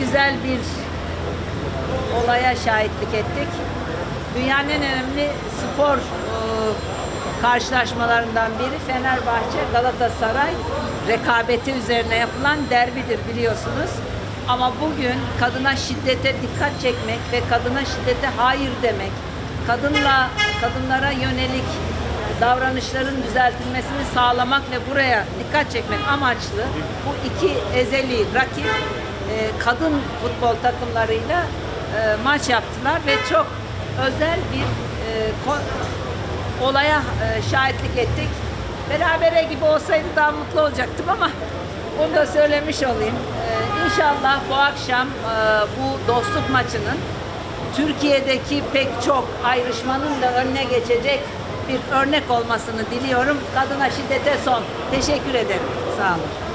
güzel bir olaya şahitlik ettik. Dünyanın en önemli spor e, karşılaşmalarından biri Fenerbahçe Galatasaray rekabeti üzerine yapılan derbidir biliyorsunuz. Ama bugün kadına şiddete dikkat çekmek ve kadına şiddete hayır demek, kadınla kadınlara yönelik davranışların düzeltilmesini sağlamak ve buraya dikkat çekmek amaçlı bu iki ezeli rakip e, kadın futbol takımlarıyla e, maç yaptılar ve çok özel bir e, olaya e, şahitlik ettik. Berabere gibi olsaydı daha mutlu olacaktım ama onu da söylemiş olayım. E, inşallah bu akşam e, bu dostluk maçının Türkiye'deki pek çok ayrışmanın da önüne geçecek bir örnek olmasını diliyorum. Kadına şiddete son. Teşekkür ederim. Sağ olun.